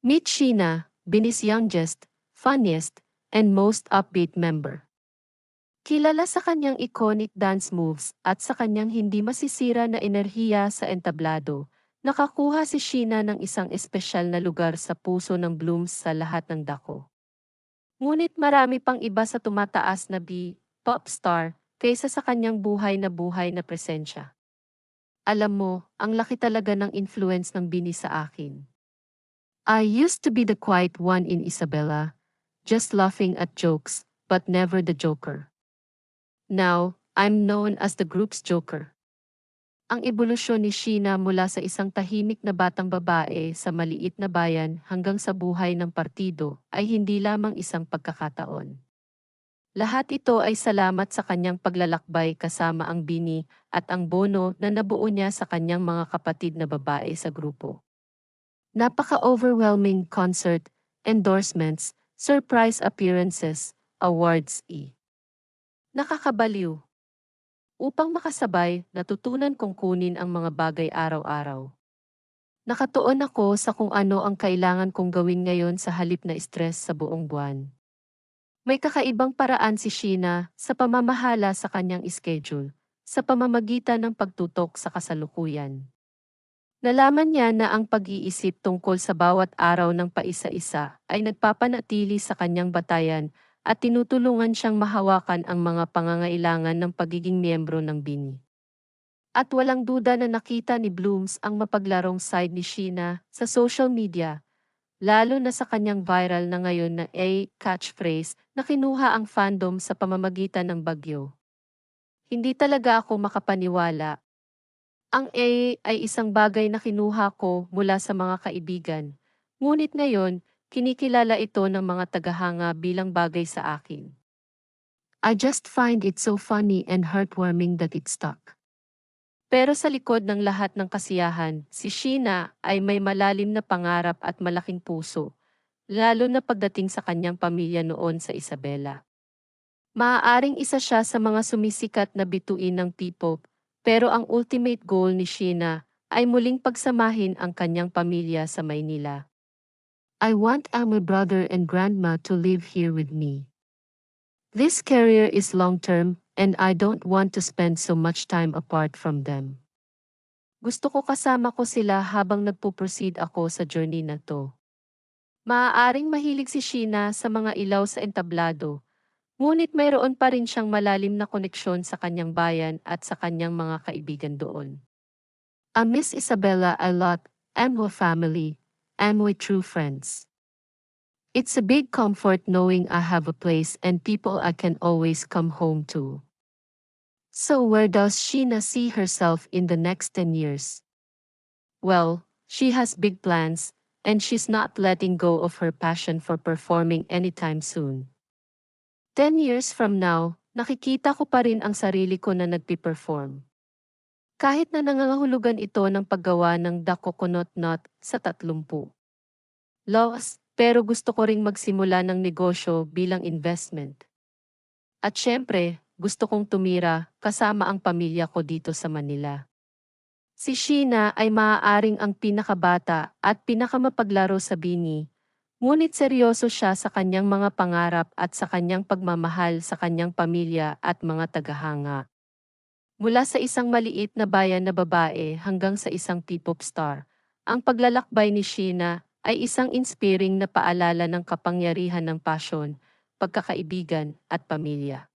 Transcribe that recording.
Meet Sheena, Bini's youngest, funniest, and most upbeat member. Kilala sa kanyang iconic dance moves at sa kanyang hindi masisira na enerhiya sa entablado, nakakuha si Sheena ng isang espesyal na lugar sa puso ng Blooms sa lahat ng dako. Ngunit marami pang iba sa tumataas na B, pop star, kaysa sa kanyang buhay na buhay na presensya. Alam mo, ang laki talaga ng influence ng Bini sa akin. I used to be the quiet one in Isabella, just laughing at jokes, but never the joker. Now, I'm known as the group's joker. Ang ebolusyon ni Sheena mula sa isang tahimik na batang babae sa maliit na bayan hanggang sa buhay ng partido ay hindi lamang isang pagkakataon. Lahat ito ay salamat sa kanyang paglalakbay kasama ang Bini at ang bono na nabuo niya sa kanyang mga kapatid na babae sa grupo. Napaka-overwhelming concert, endorsements, surprise appearances, awards e. Nakakabaliw. Upang makasabay, natutunan kong kunin ang mga bagay araw-araw. Nakatuon ako sa kung ano ang kailangan kong gawin ngayon sa halip na stress sa buong buwan. May kakaibang paraan si Sheena sa pamamahala sa kanyang schedule, sa pamamagitan ng pagtutok sa kasalukuyan. Nalaman niya na ang pag-iisip tungkol sa bawat araw ng paisa-isa ay nagpapanatili sa kanyang batayan at tinutulungan siyang mahawakan ang mga pangangailangan ng pagiging miyembro ng Bini. At walang duda na nakita ni Blooms ang mapaglarong side ni Sheena sa social media, lalo na sa kanyang viral na ngayon na A catchphrase na kinuha ang fandom sa pamamagitan ng bagyo. Hindi talaga ako makapaniwala. Ang A ay isang bagay na kinuha ko mula sa mga kaibigan. Ngunit ngayon, Kinikilala ito ng mga tagahanga bilang bagay sa akin. I just find it so funny and heartwarming that it stuck. Pero sa likod ng lahat ng kasiyahan, si Sheena ay may malalim na pangarap at malaking puso, lalo na pagdating sa kanyang pamilya noon sa Isabela. Maaaring isa siya sa mga sumisikat na bituin ng P-pop, pero ang ultimate goal ni Sheena ay muling pagsamahin ang kanyang pamilya sa Maynila. I want my brother and grandma to live here with me. This career is long-term and I don't want to spend so much time apart from them. Gusto ko kasama ko sila habang nagpo-proceed ako sa journey na to. Maaaring mahilig si Sheena sa mga ilaw sa entablado, ngunit mayroon pa rin siyang malalim na koneksyon sa kanyang bayan at sa kanyang mga kaibigan doon. I miss Isabella a lot, and family, am with true friends. It's a big comfort knowing I have a place and people I can always come home to. So where does Sheena see herself in the next 10 years? Well, she has big plans, and she's not letting go of her passion for performing anytime soon. 10 years from now, nakikita ko pa rin ang sarili ko na nagpi-perform. Kahit na nangangahulugan ito ng paggawa ng The Coconut Nut sa 30. Loss, pero gusto ko ring magsimula ng negosyo bilang investment. At syempre, gusto kong tumira kasama ang pamilya ko dito sa Manila. Si Sheena ay maaaring ang pinakabata at pinakamapaglaro sa bini, ngunit seryoso siya sa kanyang mga pangarap at sa kanyang pagmamahal sa kanyang pamilya at mga tagahanga. Mula sa isang maliit na bayan na babae hanggang sa isang P-pop star, ang paglalakbay ni Sheena ay isang inspiring na paalala ng kapangyarihan ng passion, pagkakaibigan at pamilya.